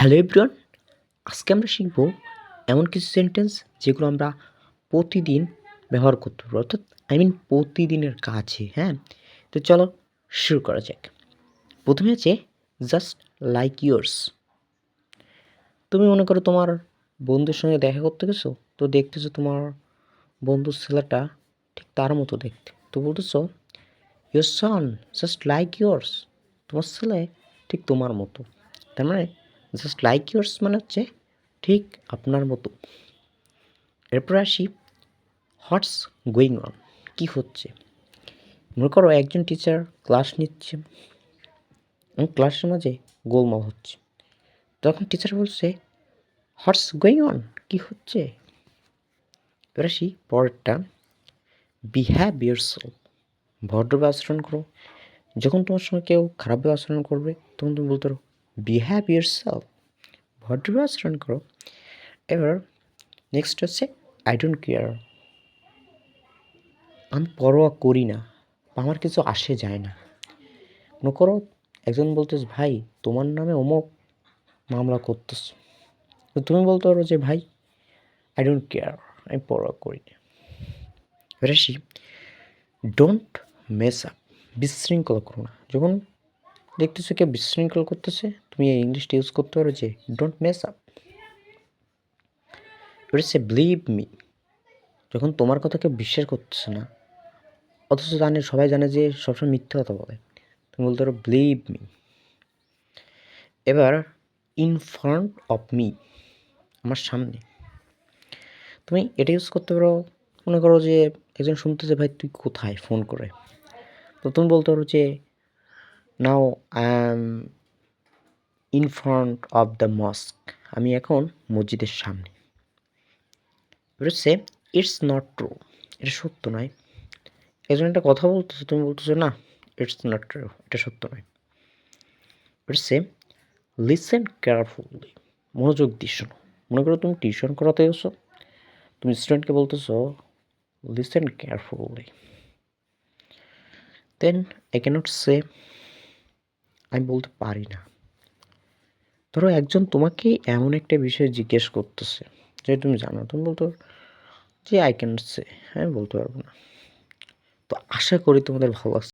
Hello everyone, আজকে আমরা শিখব এমন কিছু সেন্টেন্স যেগুলো আমরা প্রতিদিন ব্যবহার করতে পারব, অর্থাৎ আই মিন প্রতিদিনের কাছে হ্যাঁ? তো চলো শুরু করা যাক। প্রথমে আছে জাস্ট লাইক ইয়োর্স তুমি মনে করো তোমার বন্ধুর সঙ্গে দেখা করতে গেছো, তো দেখতেছো তোমার বন্ধুর ছেলেটা ঠিক তার মতো দেখতে। তো বলতেছো your son just like yours তোমার ছেলে ঠিক তোমার মতো। তার মানে জাস্ট লাইক ইয়োর্স মানে হচ্ছে। ঠিক আপনার মতো। এরপর আসি হোয়াটস গোয়িং অন কী হচ্ছে? মনে করো একজন টিচার ক্লাস নিচ্ছে। এবং ক্লাসের মাঝে গোলমাল হচ্ছে। তখন টিচার বলছে হোয়াটস গোয়িং অন কী হচ্ছে? এবার আসি পরেরটা। বিহ্যাভ ইয়ার সেলফ ভদ্রভাবে আচরণ করো। যখন তোমার সঙ্গে কেউ খারাপভাবে আচরণ করবে, তখন তুমি বলতে পারো বিহ্যাভ ইয়ার সেলফ ভদ্রভাবে আচরণ করো এবার নেক্সট হচ্ছে আই ডোন্ট কেয়ার আমি পরোয়া করি না। আমার কিছু আসে যায় না। মনে করো, একজন বলতেছ, ভাই, তোমার নামে অমুক মামলা করতেছ। তো তুমি বলতে পারো যে, ভাই আই ডোন্ট কেয়ার আমি পরোয়া করি না। এবার ডোন্ট মেস আপ বিশৃঙ্খল করো না। যখন দেখতেছো কেউ বিশৃঙ্খল করতেছে? তুমি এই ইংলিশটা ইউজ করতে পারো যে don't mess up say believe me যখন তোমার কথা কেউ বিশ্বাস করতেছে না, অথচ জানে, সবাই জানে যে সবসময় মিথ্যে কথা বলে। তুমি বলতে পারো বিলিভ মি এবার ইন ফ্রন্ট অফ মি আমার সামনে। তুমি এটা ইউজ করতে পারো, মনে করো যে, একজন শুনতেছে, ভাই, তুই কোথায়? ফোন করে। তো তুমি বলতে পারো যে now I am in front of the mosque আমি এখন মসজিদের সামনে। ইটস নট ট্রু এটা সত্য নয়। একজন একটা কথা বলতেছো, তুমি বলতেছো, না ইটস নট ট্রু এটা সত্য নয়। হচ্ছে লিসেন কেয়ারফুলি মনোযোগ দিয়ে শোনো। মনে করো তুমি টিউশন করাতে গেছো। তুমি স্টুডেন্টকে বলতেছো listen carefully then I can't say আমি বলতে পারি না। ধরো একজন তোমাকে এমন একটা বিষয়ে জিজ্ঞেস করতেছে, যে তুমি জানো, তুমি বলতে যে আই ক্যান সে আমি বলতে পারব না। তো আশা করি তোমাদের ভালো লাগছে।